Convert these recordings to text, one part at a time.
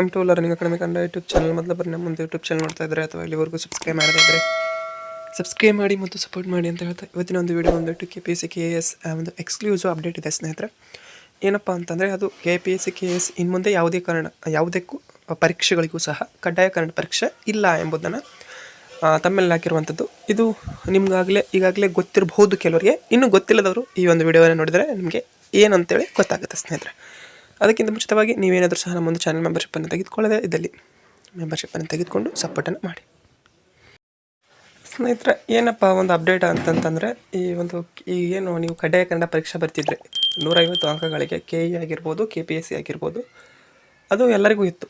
Welcome to learning academy Kannada YouTube channel ಮೊದಲ ಬರೀ ನಮ್ಮ ಒಂದು ಯೂಟ್ಯೂಬ್ ಚಾನಲ್ ನೋಡ್ತಾ ಇದ್ದಾರೆ ಅಥವಾ ಇಲ್ಲಿವರೆಗೂ ಸಬ್ಸ್ಕ್ರೈಬ್ ಮಾಡದೇ ಇದ್ದರೆ ಸಬ್ಸ್ಕ್ರೈಬ್ ಮಾಡಿ ಮತ್ತು ಸಪೋರ್ಟ್ ಮಾಡಿ ಅಂತ ಹೇಳ್ತಾ ಇವತ್ತಿನ ಒಂದು ವಿಡಿಯೋ ಬಂದುಬಿಟ್ಟು K P S C K S ಒಂದು ಎಕ್ಸ್ಕ್ಲೂಸಿವ್ ಅಪ್ಡೇಟ್ ಇದೆ ಸ್ನೇಹಿತರೆ. ಏನಪ್ಪ ಅಂತಂದರೆ ಅದು K P S C K S ಇನ್ನು ಮುಂದೆ ಯಾವುದೇ ಕಾರಣ, ಯಾವುದಕ್ಕೂ ಪರೀಕ್ಷೆಗಳಿಗೂ ಸಹ ಕಡ್ಡಾಯ ಕನ್ನಡ ಪರೀಕ್ಷೆ ಇಲ್ಲ ಎಂಬುದನ್ನು ತಮ್ಮಲ್ಲಿ ಹಾಕಿರುವಂಥದ್ದು. ಇದು ನಿಮ್ಗಾಗಲೇ, ಈಗಾಗಲೇ ಗೊತ್ತಿರಬಹುದು ಕೆಲವರಿಗೆ. ಇನ್ನೂ ಗೊತ್ತಿಲ್ಲದವರು ಈ ಒಂದು ವಿಡಿಯೋವನ್ನು ನೋಡಿದರೆ ನಿಮಗೆ ಏನಂತೇಳಿ ಗೊತ್ತಾಗುತ್ತೆ ಸ್ನೇಹಿತರೆ. ಅದಕ್ಕಿಂತ ಮುಂಚಿತವಾಗಿ ನೀವೇನಾದರೂ ಸಹ ನಮ್ಮೊಂದು ಚಾನಲ್ ಮೆಂಬರ್ಶಿಪ್ಪನ್ನು ತೆಗೆದುಕೊಳ್ಳದೆ ಇದ್ದಲ್ಲಿ ಮೆಂಬರ್ಶಿಪ್ಪನ್ನು ತೆಗೆದುಕೊಂಡು ಸಪೋರ್ಟನ್ನು ಮಾಡಿ. ಸ್ನೇಹಿತರೆ ಏನಪ್ಪ ಒಂದು ಅಪ್ಡೇಟ್ ಅಂತಂತಂದರೆ ಈ ಒಂದು ಈ ಏನು ನೀವು ಕಡ್ಡಾಯ ಕನ್ನಡ ಪರೀಕ್ಷೆ ಬರ್ತಿದ್ರೆ ನೂರೈವತ್ತು ಅಂಕಗಳಿಗೆ ಕೆ ಇ ಆಗಿರ್ಬೋದು ಕೆ ಪಿ ಎಸ್ ಸಿ ಆಗಿರ್ಬೋದು ಅದು ಎಲ್ಲರಿಗೂ ಇತ್ತು.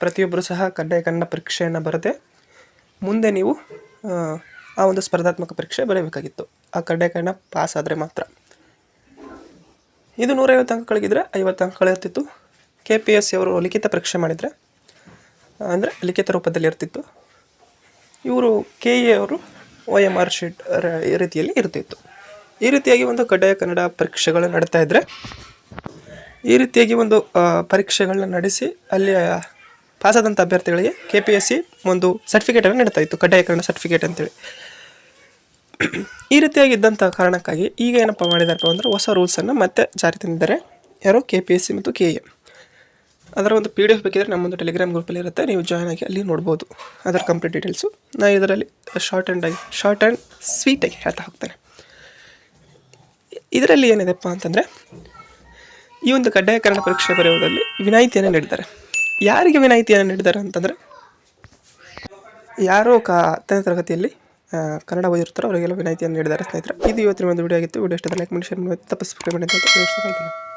ಪ್ರತಿಯೊಬ್ಬರು ಸಹ ಕಡ್ಡಾಯ ಕನ್ನಡ ಪರೀಕ್ಷೆಯನ್ನು ಬರದೆ ಮುಂದೆ ನೀವು ಆ, ಆ ಒಂದು ಸ್ಪರ್ಧಾತ್ಮಕ ಪರೀಕ್ಷೆ ಬರೀಬೇಕಾಗಿತ್ತು. ಆ ಕಡ್ಡಾಯ ಕನ್ನಡ ಪಾಸ್ ಆದರೆ ಮಾತ್ರ. ಇದು ನೂರೈವತ್ತು ಅಂಕಗಳಿಗಿದ್ರೆ ಐವತ್ತು ಅಂಕಗಳಿರ್ತಿತ್ತು ಕೆ ಪಿ ಎಸ್ ಸಿ ಅವರು ಲಿಖಿತ ಪರೀಕ್ಷೆ ಮಾಡಿದರೆ, ಅಂದರೆ ಲಿಖಿತ ರೂಪದಲ್ಲಿ ಇರ್ತಿತ್ತು. ಇವರು ಕೆ ಎ ಅವರು ಒ ಎಂ ಆರ್ ಶೀಟ್ ಈ ರೀತಿಯಲ್ಲಿ ಇರ್ತಿತ್ತು. ಈ ರೀತಿಯಾಗಿ ಒಂದು ಕಡ್ಡಾಯ ಕನ್ನಡ ಪರೀಕ್ಷೆಗಳು ನಡೀತಾ ಇದ್ದರೆ ಈ ರೀತಿಯಾಗಿ ಒಂದು ಪರೀಕ್ಷೆಗಳನ್ನ ನಡೆಸಿ ಅಲ್ಲಿ ಪಾಸಾದಂಥ ಅಭ್ಯರ್ಥಿಗಳಿಗೆ ಕೆ ಪಿ ಎಸ್ ಸಿ ಒಂದು ಸರ್ಟಿಫಿಕೇಟನ್ನು ನೀಡ್ತಾ ಇತ್ತು. ಕಡ್ಡಾಯ ಕನ್ನಡ ಸರ್ಟಿಫಿಕೇಟ್ ಅಂತೇಳಿ. ಈ ರೀತಿಯಾಗಿ ಇದ್ದಂಥ ಕಾರಣಕ್ಕಾಗಿ ಈಗ ಏನಪ್ಪ ಮಾಡಿದಾರಪ್ಪ ಅಂದರೆ ಹೊಸ ರೂಲ್ಸನ್ನು ಮತ್ತೆ ಜಾರಿ ತಂದಿದ್ದಾರೆ. ಯಾರು ಕೆ ಪಿ ಎಸ್ ಸಿ ಮತ್ತು ಕೆ ಎ ಅದರ ಒಂದು ಪಿ ಡಿ ಎಫ್ ಬೇಕಿದ್ರೆ ನಮ್ಮೊಂದು ಟೆಲಿಗ್ರಾಮ್ ಗ್ರೂಪಲ್ಲಿ ಇರುತ್ತೆ. ನೀವು ಜಾಯ್ನ್ ಆಗಿ ಅಲ್ಲಿ ನೋಡ್ಬೋದು. ಅದರ ಕಂಪ್ಲೀಟ್ ಡೀಟೇಲ್ಸು ನಾನು ಇದರಲ್ಲಿ ಶಾರ್ಟ್ ಆ್ಯಂಡ್ ಆಗಿ ಶಾರ್ಟ್ ಆ್ಯಂಡ್ ಸ್ವೀಟಾಗಿ ಹೇಳ್ತಾ ಹೋಗ್ತೇನೆ. ಇದರಲ್ಲಿ ಏನಿದೆಪ್ಪ ಅಂತಂದರೆ, ಈ ಒಂದು ಕಡ್ಡಾಯಕರಣ ಪರೀಕ್ಷೆ ಬರೆಯುವುದರಲ್ಲಿ ವಿನಾಯಿತಿಯನ್ನು ನೀಡಿದ್ದಾರೆ. ಯಾರಿಗೆ ವಿನಾಯಿತಿಯನ್ನು ನೀಡಿದ್ದಾರೆ ಅಂತಂದರೆ, ಯಾರೋ ಕ ಹತ್ತನೇ ತರಗತಿಯಲ್ಲಿ ಕನ್ನಡ ಓದಿರ್ತಾರೋ, ಅವರಿಗೆಲ್ಲ ವಿನಾಯಿತಿಯನ್ನು ನೀಡಿದ್ದಾರೆ ಸ್ನೇಹಿತರೆ. ಇದು ಇವತ್ತಿನ ಒಂದು ವಿಡಿಯೋ ಆಗಿತ್ತು. ವಿಡಿಯೋ ಇಷ್ಟದ ಲೈಕ್ ಮಾಡಿ ಶೇರ್ ಮಾಡಿ ತಪ್ಪಿಸ್ಬಿಟ್ಟು ಅಂತ